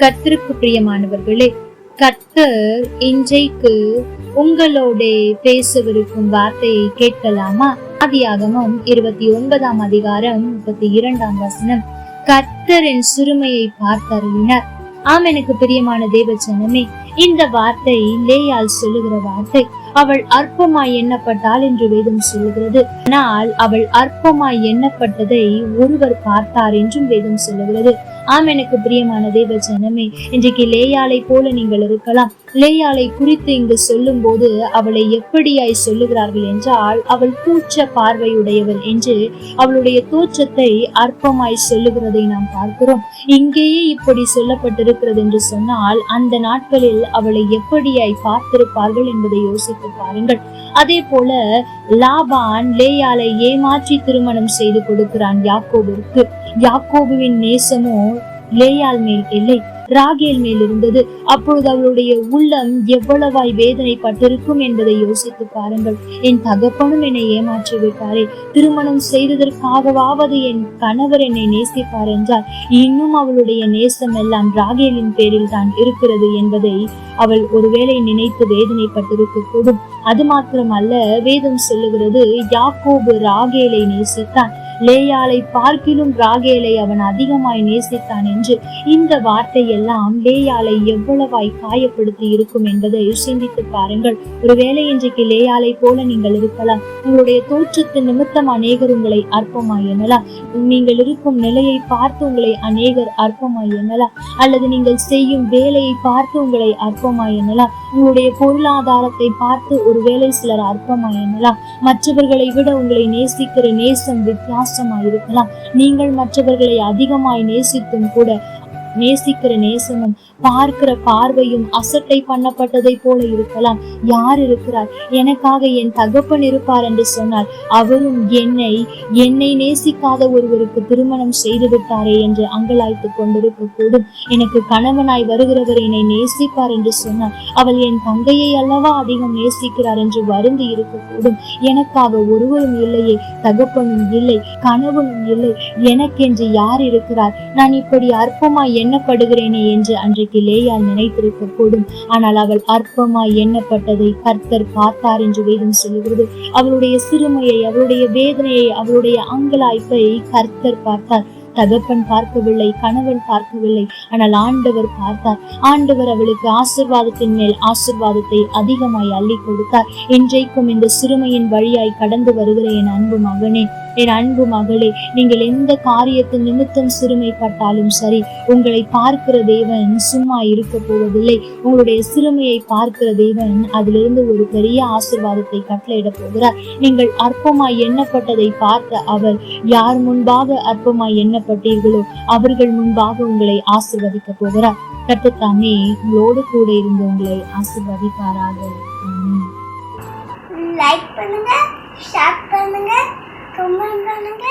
கர்த்தருக்கு பிரியமானவர்களே கர்த்தர் இன்றைக்கு உங்களோட பேசவிருக்கும் வார்த்தையை கேட்கலாமா? ஆதியாகமம் இருபத்தி ஒன்பதாம் அதிகாரம் முப்பத்தி இரண்டாம் வசனம். கர்த்தரின் சிறுமையை பார்த்தருளினார். ஆம் எனக்கு பிரியமான தேவச்சனமே இந்த வார்த்தை லேயால் சொல்லுகிற வார்த்தை. அவள் அற்பமாய் எண்ணப்பட்டாள் என்று வேதம் சொல்லுகிறது. ஆனால் அவள் அற்பமாய் எண்ணப்பட்டதை ஒருவர் பார்த்தார் என்றும் வேதம் சொல்லுகிறது. ஆம் எனக்கு பிரியமான தேவ ஜனமே இன்றைக்கு லேயாலை போல நீங்கள் இருக்கலாம். லேயாலை குறித்து இங்கு சொல்லும் போது அவளை எப்படியாய் சொல்லுகிறார்கள் என்றால் அவள் கூச்ச பார்வையுடையவள் என்று அவளுடைய தோற்றத்தை அற்பமாய் சொல்லுகிறதை நாம் பார்க்கிறோம். இங்கேயே இப்படி சொல்லப்பட்டிருக்கிறது என்று சொன்னால் அந்த நாட்களில் அவளை எப்படியாய் பார்த்திருப்பார்கள் என்பதை யோசித்து பாருங்கள். அதே போல லாபான் லேயாலை ஏமாற்றி திருமணம் செய்து கொடுக்கிறான் யாக்கோபிற்கு. யாக்கோபுவின் நேசமோ லேயால் மேல் இல்லை ராகேல் மேல் இருந்தது. அப்பொழுது அவளுடைய உள்ளம் எவ்வளவாய் வேதனைப்பட்டிருக்கும் என்பதை யோசித்து பாருங்கள். என் தகப்பனும் என்னை ஏமாற்றி விட்டாரே. திருமணம் செய்ததற்காகவாவது என் கணவர் என்னை நேசிப்பார் என்றால் இன்னும் அவளுடைய நேசம் எல்லாம் ராகேலின் பேரில் தான் இருக்கிறது என்பதை அவள் ஒருவேளை நினைத்து வேதனைப்பட்டிருக்க கூடும் அது மாத்திரமல்ல வேதம் சொல்லுகிறது யாக்கோபு ராகேலை நேசித்தான். லேயாலை பார்க்கிலும் ராகேலை அவன் அதிகமாய் நேசித்தான் என்று இந்த வார்த்தை எல்லாம் லேயாலை எவ்வளவாய் காயப்படுத்தி இருக்கும் என்பதை சிந்தித்து பாருங்கள். ஒருவேளை இன்றைக்கு லேயாலை போல நீங்கள் இருக்கலாம். உங்களுடைய தோற்றத்தின் நிமித்தம் அநேகர் உங்களை அற்பமாய் எண்ணலாம். நீங்கள் இருக்கும் நிலையை பார்த்து உங்களை அநேகர் அற்பமாய் எண்ணலாம். அல்லது நீங்கள் செய்யும் வேலையை பார்த்து உங்களை அற்பமாய் எண்ணலாம். உங்களுடைய பொருளாதாரத்தை பார்த்து ஒருவேளை சிலர் அற்பமாய் எண்ணலாம். மற்றவர்களை விட உங்களை நேசிக்கிற நேசம் பிரகாசமாய் இருக்கலாம் நீங்கள் மற்றவர்களை அதிகமாய் நேசித்தும் கூட நேசிக்கிற நேசமும் பார்க்கிற பார்வையும் அசட்டை பண்ணப்பட்டதை போல இருக்கலாம். யார் இருக்கிறார்? எனக்காக என் தகப்பன் இருப்பார் என்று சொன்னால் அவரும் என்னை என்னை நேசிக்காத ஒருவருக்கு திருமணம் செய்து விட்டாரே என்று அங்கலாய்த்து கொண்டிருக்க கூடும் எனக்கு கணவனாய் வருகிறவர் என்னை நேசிப்பார் என்று சொன்னால் அவள் என் தங்கையை அல்லவா அதிகம் நேசிக்கிறார் என்று வருந்தி இருக்கக்கூடும். எனக்காக ஒருவரும் இல்லையே தகப்பனும் இல்லை கணவனும் இல்லை. எனக்கென்று யார் இருக்கிறார்? நான் இப்படி அற்பமாய் எண்ணப்படுகிறேனே என்று அன்றைக்கு லேயால் நினைத்திருக்க கூடும் ஆனால் அவள் அற்பமாய் எண்ணப்பட்டதை கர்த்தர் பார்த்தார் என்று வேதம் சொல்லுகிறது. அவளுடைய சிறுமையை அவளுடைய வேதனையை அவளுடைய அங்கலாய்ப்பை கர்த்தர் பார்த்தார். தகப்பன் பார்க்கவில்லை கணவன் பார்க்கவில்லை. ஆனால் ஆண்டவர் பார்த்தார். ஆண்டவர் அவளுக்கு ஆசிர்வாதத்தின் மேல் ஆசிர்வாதத்தை அதிகமாய் அள்ளி கொடுத்தார். இன்றைக்கும் இந்த சிறுமையின் வழியாய் கடந்து வருகிற என் அன்பு மகனே. என் அன்பு மகளே நீங்கள் எந்த காரியத்தின் நிமித்தம் சிறுமைப்பட்டாலும் சரி உங்களை பார்க்கிற தேவன் சும்மா இருக்க போவதில்லை. உங்களுடைய சிறுமையை பார்க்கிற தேவன் அதிலிருந்து ஒரு பெரிய ஆசிர்வாதத்தை கட்டளையிட போகிறார். நீங்கள் அற்பமாய் எண்ணப்பட்டதை பார்த்த அவர் யார் முன்பாக அற்பமாய் எண்ணப்பட்டீர்களோ அவர்கள் முன்பாக உங்களை ஆசிர்வதிக்க போகிறார். கட்டுத்தாமே உங்களோடு கூட இருந்து உங்களை ஆசிர்வதிப்பாராக. லைக் பண்ணுங்க ஷேர் பண்ணுங்க. கமெண்ட் பண்ணுங்க